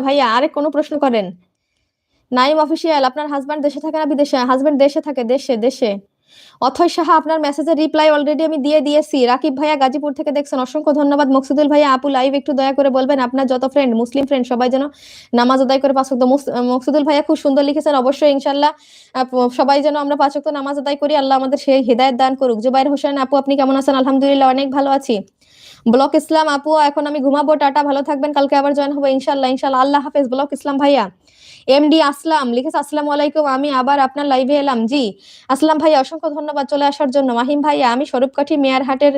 ভাইয়া, আরেক কোনো প্রশ্ন করেন। নাইম অফিসিয়াল, আপনার হাজব্যান্ড দেশে থাকে না বিদেশে? হাজব্যান্ড দেশে থাকে, দেশে দেশে। অথয় সাহা, আপনার মেসেজের রিপ্লাই অলরেডি আমি দিয়ে দিয়েছি। রাকিব ভাইয়া, গাজীপুর থেকে দেখছেন, অসংখ্য ধন্যবাদ। মকসুদুল ভাইয়া, আপু লাইভ একটু দয়া করে বলবেন, আপনার যত ফ্রেন্ড মুসলিম ফ্রেন্ড সবাই যেন নামাজ আদায় করে পাঁচ ওয়াক্ত। মুস- মকসুদুল ভাইয়া খুব সুন্দর লিখেছেন, অবশ্যই ইনশাল্লাহ সবাই যেন আমরা পাঁচ ওয়াক্ত নামাজ আদায় করি, আল্লাহ আমাদের সেই হৃদায়ত দান করুক। জুবাইর হোসেন, আপু, আপনি কেমন আছেন? আলহামদুলিল্লাহ, অনেক ভালো আছি। ব্লক ইসলাম আপু, এখন আমি ঘুমাবো, টাটা, ভালো থাকবেন, কালকে আবার জয়েন হব ইনশাল্লাহ ইনশাল্লাহ আল্লাহ হাফেজ, ব্লক ইসলাম ভাইয়া। এমডি আসলাম, লিখেছে, আসসালামু আলাইকুম, আমি আবার আপনার লাইভে এলাম। জি, আসলাম ভাইয়া, অসংখ্য ধন্যবাদ চলে আসার জন্য। মাহিম ভাইয়া, আমি স্বরূপকাঠি মেয়ার হাটের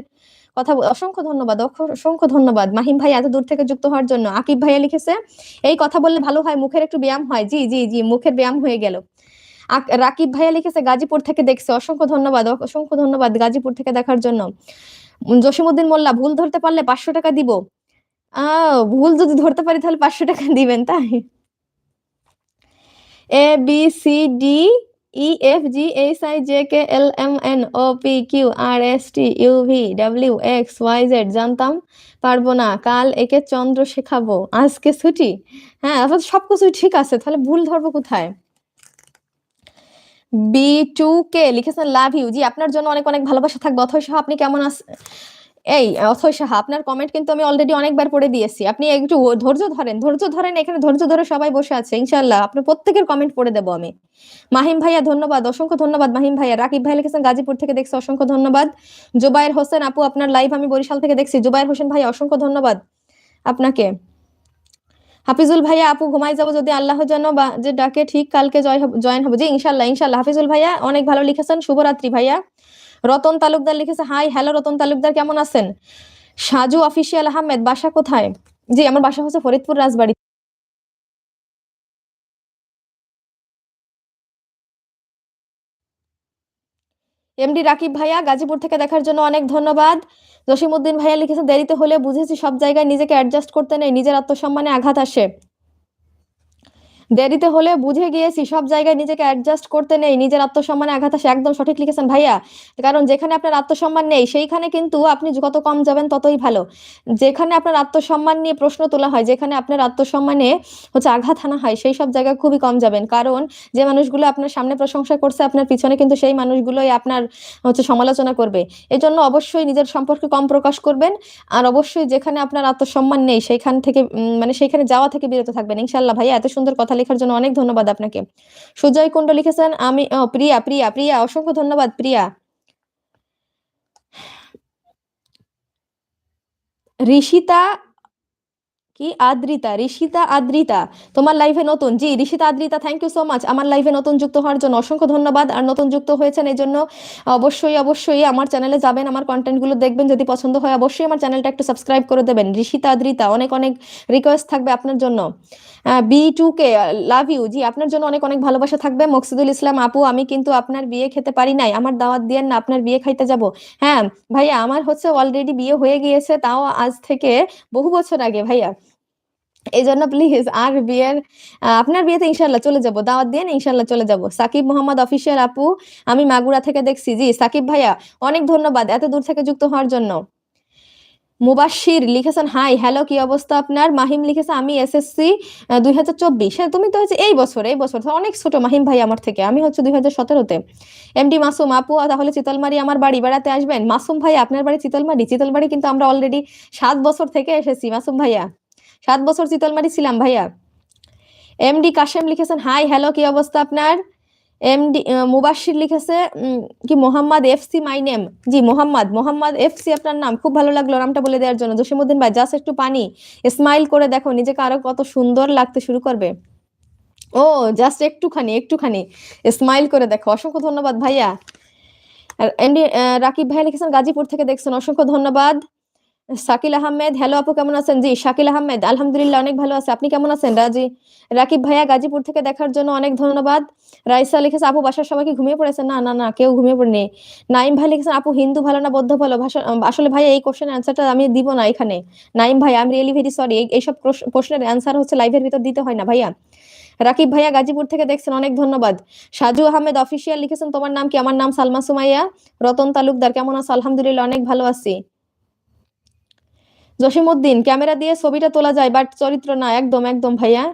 কথা অসংখ্য ধন্যবাদ অসংখ্য ধন্যবাদ। মাহিম ভাই এত দূর থেকে যুক্ত হওয়ার জন্য। আকিব ভাইয়া লিখেছে, এই কথা বললে ভালো হয়, মুখের একটু ব্যায়াম হয়। জি জি জি, মুখের ব্যায়াম হয়ে গেল। রাকিব ভাইয়া লিখেছে, গাজীপুর থেকে দেখছে। অসংখ্য ধন্যবাদ অসংখ্য ধন্যবাদ গাজীপুর থেকে দেখার জন্য। উম, জসিমউদ্দিন মোল্লা ভুল ধরতে পারলে পাঁচশো টাকা দিব। ভুল যদি ধরতে পারি তাহলে পাঁচশো টাকা দিবেন তাই? A B C D E F G H I J K L M N O P Q R S T U V W X Y Z জানতাম পারব না। কাল একে চন্দ্র শেখাবো। আজকে ছুটি? হ্যাঁ সবকিছুই ঠিক আছে তাহলে ভুল ধরবো কোথায়? বি টু কে লিখেছেন লাভ ইউ। জি, আপনার জন্য অনেক অনেক ভালোবাসা থাকবে। অথয় সাহা, আপনি কেমন আছেন এই অথয় সাহা, আপনার কমেন্ট কিন্তু আমি অলরেডি অনেকবার পড়ে দিয়েছি। আপনি একটু ধৈর্য ধরেন ধৈর্য ধরেন, এখানে ধৈর্য ধরে সবাই বসে আছে ইনশাল্লাহ আপনার প্রত্যেকের কমেন্ট পড়ে দেবো আমি। মাহিম ভাইয়া, ধন্যবাদ, অসংখ্য ধন্যবাদ মাহিম ভাইয়া। রাকিব ভাই লিখেছেন, গাজীপুর থেকে দেখছি, অসংখ্য ধন্যবাদ। জুবাইর হোসেন আপু, আপনার লাইভ আমি বরিশাল থেকে দেখছি। জুবাইর হোসেন ভাই অসংখ্য ধন্যবাদ আপনাকে। হাফিজুল ভাইয়া আপু ঘুমাই যাব যদি আল্লাহ যেন বা যে ডাকে ঠিক কালকে জয় জয়েন হব। জি, ইনশাল্লাহ ইনশাল্লাহ। হাফিজুল ভাইয়া অনেক ভালো লিখেছেন। শুভরাত্রি ভাইয়া। রতন তালুকদার লিখেছে, হাই, হ্যালো রতন তালুকদার, কেমন আছেন? সাজু অফিসিয়াল আহমেদ, বাসা কোথায়? জি, আমার বাসা হচ্ছে ফরিদপুর রাজবাড়ি এমডি রাকিব ভাইয়া, গাজীপুর থেকে দেখার জন্য অনেক ধন্যবাদ। জসিমউদ্দিন ভাইয়া লিখেছে, দেরিতে হলে বুঝেছি সব জায়গায় নিজেকে অ্যাডজাস্ট করতে নেই, নিজের আত্মসম্মানে আঘাত আসে। দেরিতে হলে বুঝে গিয়েছি, সব জায়গায় নিজেকে অ্যাডজাস্ট করতে নেই, নিজের আত্মসম্মানে আঘাত আসে, একদম সঠিক লিখেছেন ভাইয়া। কারণ যেখানে আপনার আত্মসম্মান নেই, সেইখানে কিন্তু আপনি যত কম যাবেন ততই ভালো। যেখানে আপনার আত্মসম্মান নিয়ে প্রশ্ন তোলা হয়, যেখানে আপনার আত্মসম্মানে হচ্ছে আঘাত হানা হয়, সেই সব জায়গায় খুবই কম যাবেন। কারণ যে মানুষগুলো আপনার সামনে প্রশংসা করছে, আপনার পিছনে কিন্তু সেই মানুষগুলোই আপনার হচ্ছে সমালোচনা করবে। এই জন্য অবশ্যই নিজের সম্পর্কে কম প্রকাশ করবেন, আর অবশ্যই যেখানে আপনার আত্মসম্মান নেই, সেইখান থেকে মানে সেইখানে যাওয়া থেকে বিরত থাকবেন। ইনশাল্লাহ ভাইয়া, এত সুন্দর কথা লেখার জন্য অনেক ধন্যবাদ আপনাকে। সুজয় কুণ্ড লিখেছেন, আমি প্রিয়া প্রিয়া প্রিয়া, অসংখ্য ধন্যবাদ, প্রিয়া। ঋষিতা কি? আদ্রিতা, ঋষিতা, আদ্রিতা। তোমার লাইভে নতুন। জি, Rishita, Adrita thank you so much আমার লাইভে নতুন যুক্ত হওয়ার জন্য অসংখ্য ধন্যবাদ। আর নতুন যুক্ত হয়েছেন এই জন্য অবশ্যই অবশ্যই আমার চ্যানেলে যাবেন, আমার কন্টেন্টগুলো দেখবেন। যদি পছন্দ হয়, অবশ্যই আমার চ্যানেলটা একটু সাবস্ক্রাইব করে দেবেন। ঋষিতা, আদ্রিতা, অনেক অনেক রিকোয়েস্ট থাকবে আপনার জন্য। B two K love you জি, আপনার জন্য অনেক অনেক ভালোবাসা থাকবে। মকসুদুল ইসলাম, আপু, আমি কিন্তু আপনার বিয়ে খেতে পারি নাই। আমার দাওয়াত দিয়েন না, আপনার বিয়ে খাইতে যাব। হ্যাঁ ভাইয়া, আমার হচ্ছে অলরেডি বিয়ে হয়ে গিয়েছে, তাও আজ থেকে বহু বছর আগে, ভাইয়া। এই জন্য প্লিজ আর বিয়ের আপনার বিয়েতে ইনশাল্লাহ চলে যাব। দাওয়াত দিয়ে ইনশাল্লাহ চলে যাব। সাকিব মোহাম্মদ অফিসিয়াল আপু, আমি মাগুরা থেকে দেখছি। জি, সাকিব ভাইয়া, অনেক ধন্যবাদ এত দূর থেকে যুক্ত হওয়ার জন্য। মুবাশির লিখেছেন, হাই, হ্যালো, কি অবস্থা আপনার? মাহিম লিখেছে, আমি এসএসসি দুই হাজার চব্বিশ। হ্যাঁ তুমি তো হচ্ছে এই বছর এই বছর অনেক ছোট মাহিম ভাই আমার থেকে। আমি হচ্ছে দুই হাজার সতেরোতে। এমডি মাসুম আপু, তাহলে চিতলমারি আমার বাড়ি বেড়াতে আসবেন? মাসুম ভাই, আপনার বাড়ি চিতলমারি? চিতলমারি কিন্তু আমরা অলরেডি সাত বছর থেকে এসেছি, মাসুম ভাইয়া। সাত বছর চিতলমারি ছিলাম ভাইয়া। এমডি কাশেম লিখেছেন, হাই, হ্যালো, কি অবস্থা আপনার? এমডি মুবাশির লিখেছে কি Mohammad FC my name? G, Mohammad Mohammad FC আপনার নাম, খুব ভালো লাগল নামটা বলে দেওয়ার জন্য। জসিমুদ্দিন ভাই, জাস্ট একটু পানি, স্মাইল করে দেখো, নিজেকে আরও কত সুন্দর লাগতে শুরু করবে। ও, জাস্ট একটুখানি একটুখানি, স্মাইল করে দেখো। অসংখ্য ধন্যবাদ ভাইয়া। এমডি রাকিব ভাই লিখেছেন, গাজীপুর থেকে দেখছেন। অসংখ্য ধন্যবাদ। শাকিল আহমেদ হ্যালো আপু, কেমন আছেন? জি, শাকিল আহমেদ, আলহামদুলিল্লাহ, অনেক ভালো আছে। আপনি কেমন আছেন? রাজি, রাকিব ভাইয়া গাজীপুর থেকে দেখার জন্য অনেক ধন্যবাদ। রাইসা লিখেছে, আপু, বাসার সবাইকে ঘুমিয়ে পড়েছে? না না না, কেউ ঘুমিয়ে পড়েনি। নাইম ভাই লিখেছেন, আপু, হিন্দু ভালো না বৌদ্ধ ভালো? আসলে ভাই এই কোশ্চেন অ্যান্সারটা আমি দিব না এখানে। নাইম ভাই আমি রিয়েলি ভেরি সরি এইসব প্রশ্নের অ্যান্সার হচ্ছে লাইভের ভিতর দিতে হয় না, ভাইয়া। রাকিব ভাইয়া গাজীপুর থেকে দেখছেন, অনেক ধন্যবাদ। সাজু আহমেদ অফিসিয়াল লিখেছেন, তোমার নাম কি? আমার নাম সালমা সুমাইয়া। রতন তালুকদার, কেমন আছো? আলহামদুলিল্লাহ, অনেক ভালো আছি। জসিমউদ্দিন ক্যামেরা দিয়ে ছবিটা তোলা যায় বাট চরিত্র না একদম একদম ভাইয়া।